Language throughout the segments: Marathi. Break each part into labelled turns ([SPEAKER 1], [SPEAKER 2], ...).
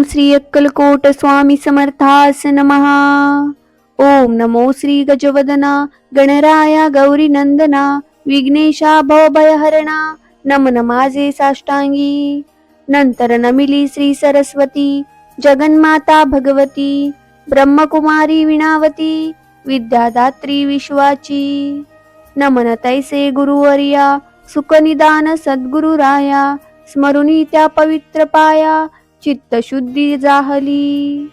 [SPEAKER 1] ओम श्री अक्कलकोट स्वामी समर्थास नमहा ओम नमो श्री गजवदना गणराया गौरी नंदना विघ्नेशा भवभयहरणा नम नमाजे साष्टांगी. नंतर नमिली श्री सरस्वती जगन्माता भगवती ब्रह्मकुमारी विणावती विद्यादात्री विश्वाची. नमन तैसे गुरुवर्या सुखनिदान सद्गुरुराया स्मरुनी त्या पवित्र पाया चित्तशुद्धी जाहली.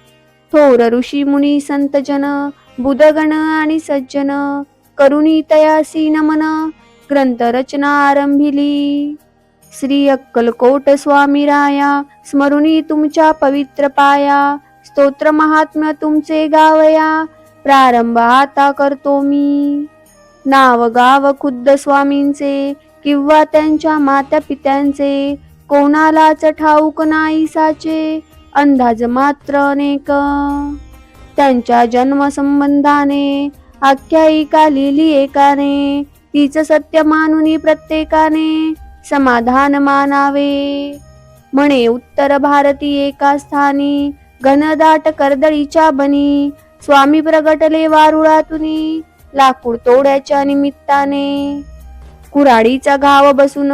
[SPEAKER 1] थोर ऋषी मुनी संतजन बुधगण आणि सज्जन करुणी तयासी नमन ग्रंथ रचना आरंभिली. श्री अक्कलकोट स्वामी राया स्मरुणी तुमच्या पवित्र पाया स्तोत्र महात्म्य तुमचे गावया प्रारंभ आता करतो मी. नाव गाव खुद्द स्वामींचे किंवा त्यांच्या मात्या पित्यांचे कोणालाच ठाऊक नाही साचे? अंदाज मात्र अनेक. त्यांच्या जन्मसंबंधाने आख्यायिका लिहिली एकाने. तीच सत्य मानुनी प्रत्येकाने समाधान मानावे. म्हणे उत्तर भारती एका स्थानी घनदाट कर्दळीच्या बनी. स्वामी प्रगटले वारुळातुनी लाकूड तोड्याच्या निमित्ताने. कुराडीचा घाव बसून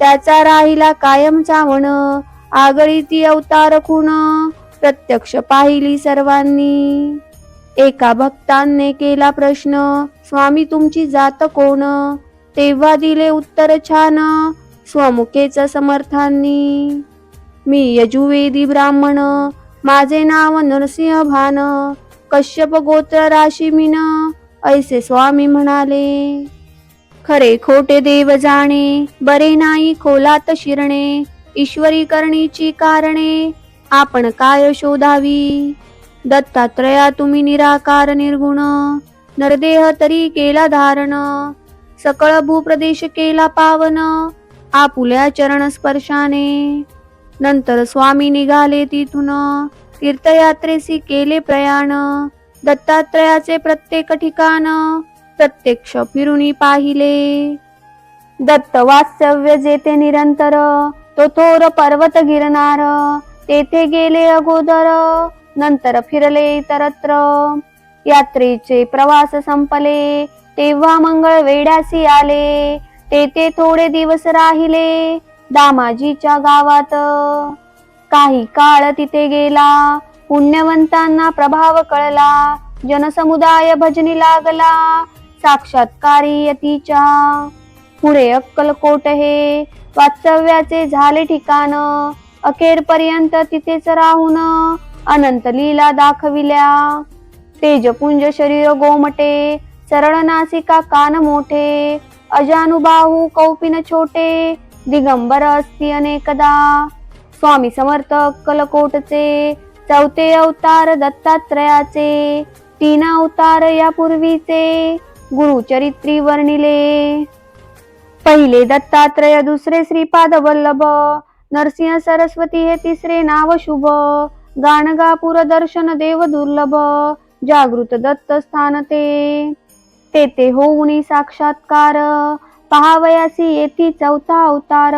[SPEAKER 1] त्याचा राहिला कायम चावण. आगळी ती अवतार खूण. प्रत्यक्ष पाहिली सर्वांनी. एका भक्तांनी केला प्रश्न स्वामी तुमची जात कोण तेव्हा दिले उत्तर छान स्वमुखेच समर्थांनी. मी यजुवेदी ब्राह्मण माझे नाव नरसिंह भान कश्यप गोत्र राशी मीन ऐसे स्वामी म्हणाले. खरे खोटे देव जाणे बरे नाही खोलात शिरणे ईश्वरी करणीची कारणे आपण काय शोधावी? दत्तात्रया तुम्ही निराकार निर्गुण नरदेह तरी केला धारण सकळ भूप्रदेश केला पावन आपुल्या चरण स्पर्शाने. नंतर स्वामी निघाले तिथून तीर्थयात्रेसी केले प्रयाण दत्तात्रयाचे प्रत्येक ठिकाण प्रत्यक्ष फिरुनी पाहिले. दत्त वास्तव्य जेथे निरंतर तो थोर पर्वत गिरणार तेथे गेले अगोदर नंतर फिरले इतरत्र यात्रेचे प्रवास संपले तेव्हा मंगळ वेड्यासी आले तेथे थोडे दिवस राहिले दामाजीच्या गावात. काही काळ तिथे गेला पुण्यवंतांना प्रभाव कळला जनसमुदाय भजनी लागला साक्षात्कारी यतीच्या. पुढे अक्कलकोट हे वास्तव्याचे झाले ठिकाण. अखेरपर्यंत तिथेच राहून अनंत लीला दाखविल्या. तेजपुंज शरीर गोमटे सरळ नासिका कान मोठे अजानुबाहू कौपिन छोटे दिगंबर असती अनेकदा. स्वामी समर्थ अक्कलकोटचे चौथे अवतार दत्तात्रयाचे तीन अवतार यापूर्वीचे. गुरुचरित्री वर्णिले पहिले दत्तात्रय दुसरे श्रीपाद वल्लभ नरसिंह सरस्वती हे तिसरे नाव शुभ गाणगापूर दर्शन देव दुर्लभ जागृत दत्त स्थान ते। तेथे होऊनी साक्षात्कार पहावयासी येती चौथा अवतार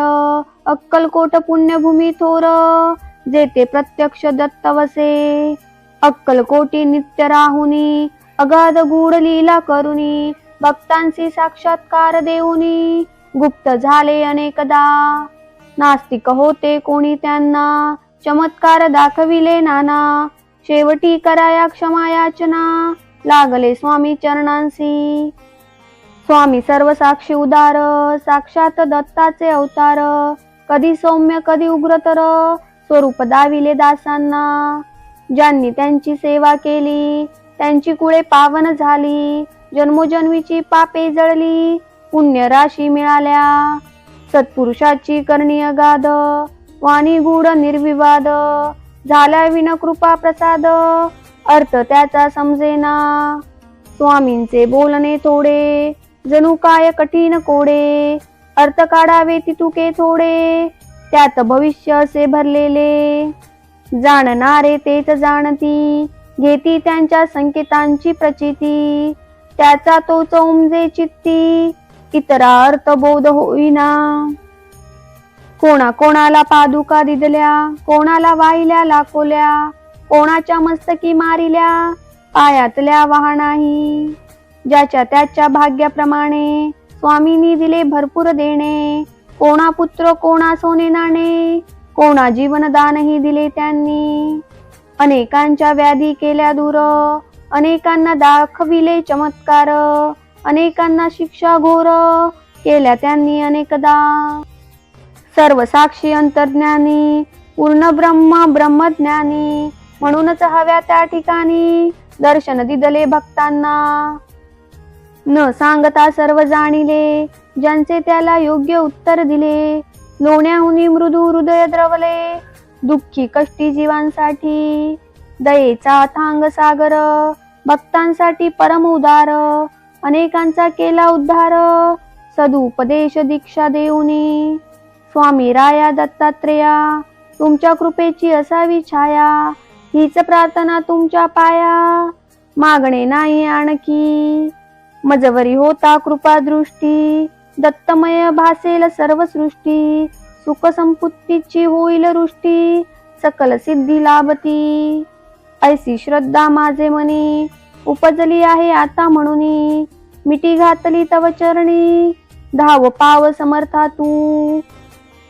[SPEAKER 1] अक्कलकोट पुण्यभूमी थोर जेथे प्रत्यक्ष दत्तवसे। अक्कलकोटी नित्य राहुनी अगाध गूढ लीला करुनी भक्तांशी साक्षात्कार देऊनी. गुप्त झाले अनेकदा. नास्तिक होते कोणी त्यांना चमत्कार दाखविले नाना. शेवटी कराया क्षमायाचना लागले स्वामी चरणांसी स्वामी सर्व साक्षी उदार साक्षात दत्ताचे अवतार. कधी सौम्य कधी उग्रतर स्वरूप दाविले दासांना. ज्यांनी त्यांची सेवा केली त्यांची कुळे पावन झाली जन्मोजन्मीची पापे जळली पुण्य राशी मिळाल्या. सत्पुरुषाची करणी अगाध वाणी गूढ निर्विवाद झाल्या विन कृपा प्रसाद अर्थ त्याचा समजेना. स्वामींचे बोलणे थोडे जणू काय कठीण कोडे अर्थ काढावे तितुके थोडे त्यात भविष्य असे भरलेले. जाणणारे तेच जाणती घेती त्यांच्या संकेतांची प्रचिती. त्याचा तो चौमजे चित्ती इतरा अर्थ बोध होईना. कोणा कोणाला पादुका दिदल्या कोणाला वाहिल्या लाकोल्या कोणाच्या मस्तकी मारिल्या पायातल्या वाहनाही. ज्याच्या त्याच्या भाग्याप्रमाणे स्वामींनी दिले भरपूर देणे कोणा पुत्र कोणा सोने नाणे कोणा जीवनदानही दिले त्यांनी. अनेकांच्या व्याधी केल्या दूर अनेकांना दाखविले चमत्कार अनेकांना शिक्षा घोर केल्या त्यांनी अनेकदा. सर्व साक्षी अंतर्ज्ञानी पूर्ण ब्रह्म ब्रह्मज्ञानी म्हणूनच हव्या त्या ठिकाणी दर्शन दिदले भक्तांना. न सांगता सर्व जाणिले ज्यांचे त्याला योग्य उत्तर दिले लोण्याहुनी मृदू हृदय द्रवले दुःखी कष्टी जीवांसाठी दयेचा थांग सागर भक्तांसाठी परम उदार अनेकांचा केला उद्धार सदुपदेश दीक्षा देऊनी. स्वामी राया दत्तात्रेया तुमच्या कृपेची असावी छाया हीच प्रार्थना तुमच्या पाया मागणे नाही आणखी. मजवरी होता कृपा दृष्टी दत्तमय भासेल सर्व सृष्टी सुखसंपुत्तीची होईल रुष्टी सकल सिद्धी लाभती. ऐसी श्रद्धा माझे मनी उपजली आहे आता म्हणून. मिठी घातली तव चरणी धाव पाव समर्था तू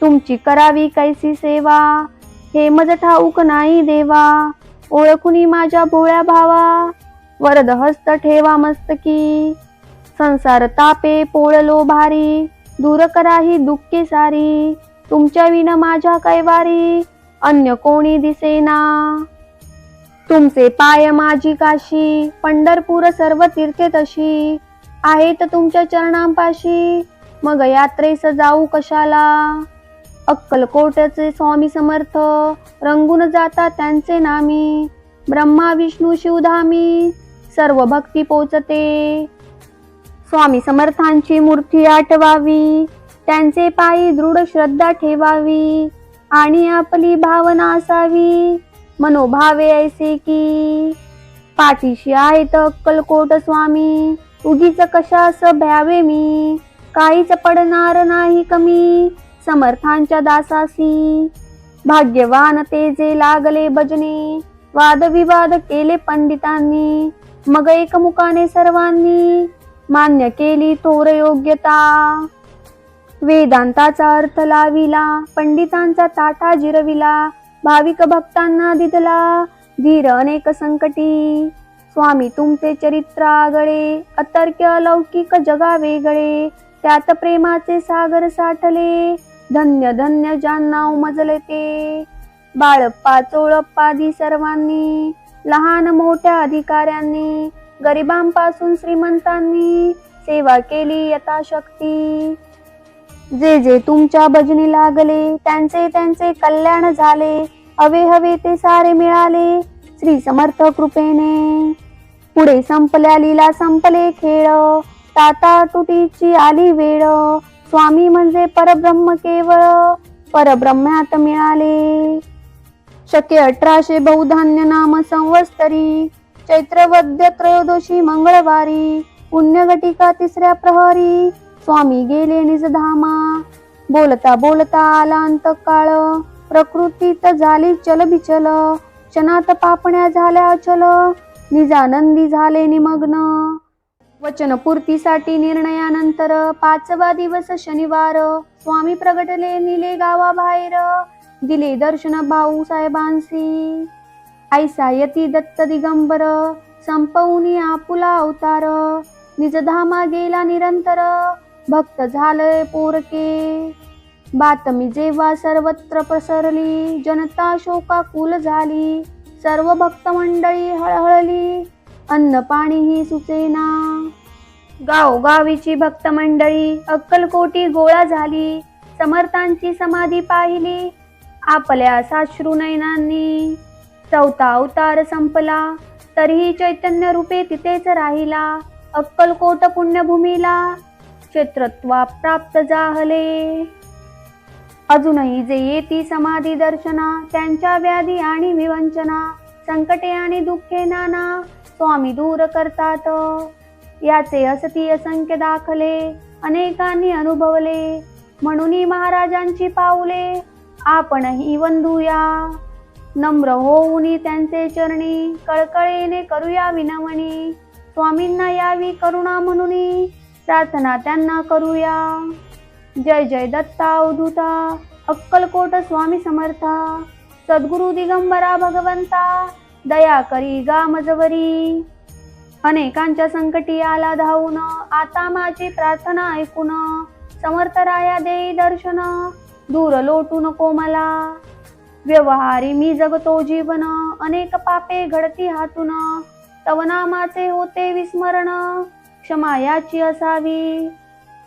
[SPEAKER 1] तुमची करावी कैसी सेवा हे मज ठाऊक नाही देवा. ओळखुनी माझ्या भोळ्या भावा वरद हस्त ठेवा मस्तकी. संसार तापे पोळलो भारी दूर कराही दुःखे सारी. तुमच्या विन माझ्या कैवारी अन्य कोणी दिसेना. तुमचे पाय माझी काशी पंढरपूर सर्व तीर्थे तशी. आहेत तुमच्या चरणांपाशी मग यात्रेस जाऊ कशाला? अक्कलकोटचे स्वामी समर्थ रंगून जातात त्यांचे नामी. ब्रह्मा विष्णू शिवधामी सर्व भक्ती पोचते. स्वामी समर्थांची मूर्ती आठवावी. त्यांचे पायी दृढ श्रद्धा ठेवावी आणि आपली भावना असावी. मनोभावे ऐसे की पाठीशी आहेत अक्कलकोट स्वामी उगीच कशास भ्यावे मी? काहीच पडणार नाही कमी समर्थांच्या दासासी. भाग्यवान ते जे लागले भजने वादविवाद केले पंडितांनी मग एकमुखाने सर्वांनी मान्य केली थोर योग्यता. वेदांताचा अर्थ लाविला पंडितांचा ताटा जिरविला भाविक भक्तांना दिदला धीर अनेक संकटी. स्वामी तुमचे चरित्र आगळे अतर्क्य अलौकिक जगा वेगळे त्यात प्रेमाचे सागर साठले धन्य धन्य ज्यांना उमजले ते. बाळप्पा चोळप्पादी सर्वांनी लहान मोठ्या अधिकाऱ्यांनी गरिबांपासून श्रीमंतांनी सेवा केली यथाशक्ती. जे जे तुमच्या भजनी लागले त्यांचे त्यांचे कल्याण झाले. हवे हवे ते सारे मिळाले. श्री समर्थ कृपेने. पुढे संपल्या लीला संपले खेळ. ताता तुटीची आली वेळ. स्वामी म्हणजे परब्रह्म केवळ. परब्रह्म्यात मिळाले. शके अठराशे बहुधान्य नाम संवत्सरी. चैत्रवद्य त्रयोदशी मंगळवारी. पुण्यघटिका तिसऱ्या प्रहरी. स्वामी गेले निजधामा बोलता बोलता आला अंतकाळ. प्रकृतीत झाली चलबिचल क्षणात पापण्या झाल्या अचल. निजानंदी झाले निमग्न. वचनपूर्तीसाठी निर्णयानंतर पाचवा दिवस शनिवार. स्वामी प्रगटले निले गावाबाहेर. दिले दर्शन भाऊ साहेबांसी ऐसा यती दत्त दिगंबर. संपवून आपुला अवतार. निजधामा गेला निरंतर. भक्त झालंय पोरके. बातमी जेव्हा सर्वत्र पसरली जनता शोकाकुल झाली सर्व भक्त मंडळी हळहळली अन्न पाणी ही सुचेना. गावोगावीची भक्त मंडळी अक्कलकोटी गोळा झाली समर्थांची समाधी पाहिली आपल्या साश्रू नयनांनी. चौथा अवतार संपला तरीही चैतन्य रूपे तिथेच राहिला अक्कलकोट पुण्यभूमीला. क्षेत्रत्वा प्राप्त जाहले. अजूनही जे येती समाधी दर्शना त्यांच्या व्याधी आणि विवंचना संकटे आणि दुःखे नाना स्वामी दूर करतात. याचे असती असंख्य दाखले अनेकांनी अनुभवले. म्हणून महाराजांची पाऊले आपणही वंधूया नम्र होऊनी त्यांचे चरणी कळकळीने करूया विनवणी. स्वामींना यावी करुणा म्हणून प्रार्थना त्यांना करूया. जय जय दत्ता अवधूता अक्कलकोट स्वामी समर्था सद्गुरु दिगंबरा भगवंता दया करी गा मजवरी अनेकांच्या संकटी आला धावून आता माझी प्रार्थना ऐकून समर्थराया देई दर्शन दूर लोटू नको मला. व्यवहारी मी जगतो जीवन अनेक पापे घडती हातून तव नामाचे होते विस्मरण. क्षमा याची असावी.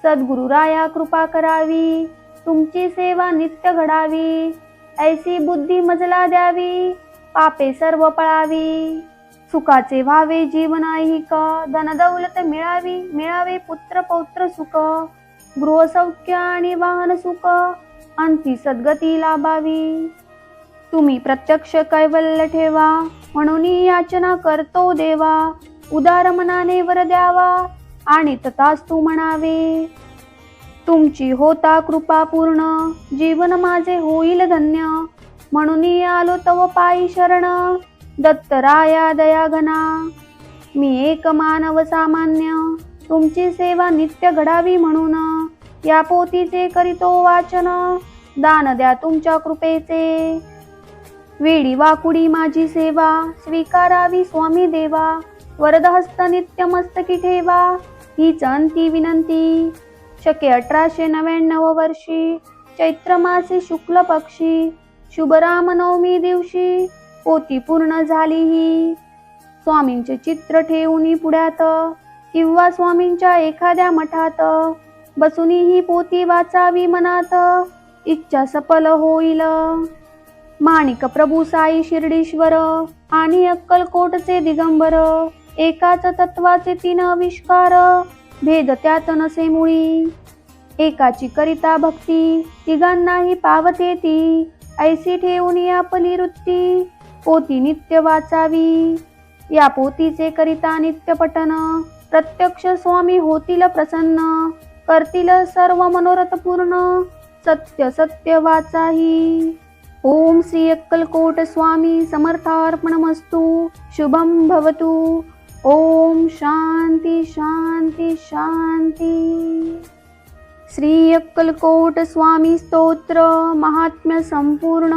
[SPEAKER 1] सद्गुरुराया कृपा करावी. तुमची सेवा नित्य घडावी. ऐसी बुद्धी मजला द्यावी. पापे सर्व पळावी. सुखाचे व्हावे जीवन ऐहिक धनदौलत मिळावी. मिळावे पुत्र पौत्र सुख. गृहसौख्य आणि वाहन सुख. अंती सद्गती लाभावी. तुम्ही प्रत्यक्ष कैवल्य ठेवा. म्हणून याचना करतो देवा. उदार मनाने वर द्यावा आणि तथास्तु म्हणावे तुमची होता कृपा पूर्ण जीवन माझे होईल धन्य. म्हणून आलो तव पायी शरण दत्तराया दया घना मी एक मानव सामान्य तुमची सेवा नित्य घडावी म्हणून. या पोतीचे करीतो वाचन दान द्या तुमच्या कृपेचे. वेडी वाकुडी माझी सेवा स्वीकारावी स्वामी देवा. वरदहस्त नित्य मस्तकी ठेवा हीच अंती विनंती. शके अठराशे नव्याण्णव वर्षी चैत्र मासे शुक्ल पक्षी शुभराम नवमी दिवशी पोती पूर्ण झाली ही स्वामींचे चित्र ठेवून पुढ्यात किंवा स्वामींच्या एखाद्या मठात बसूनी ही पोती वाचावी मनात इच्छा सफल होईल. माणिक प्रभू साई शिर्डीश्वर आणि अक्कलकोटचे दिगंबर एकाच तत्वाचे तीन आविष्कार. भेद त्यात नसे मुळी. एकाची करिता भक्ती तिघांनाही पावते ती. ऐसी ठेवून आपली वृत्ती पोती नित्य वाचावी. या पोतीचे करिता नित्य पठन प्रत्यक्ष स्वामी होतील प्रसन्न. करतील सर्व मनोरथ पूर्ण सत्य सत्य वाचाही. ओम श्री अक्कलकोट स्वामी समर्थार्पणमस्तु शुभम भवतु. ॐ शान्ति शान्ति शान्ति। श्री श्रियक्कलकोटस्वामीस्तोत्र महात्म्यसम्पूर्ण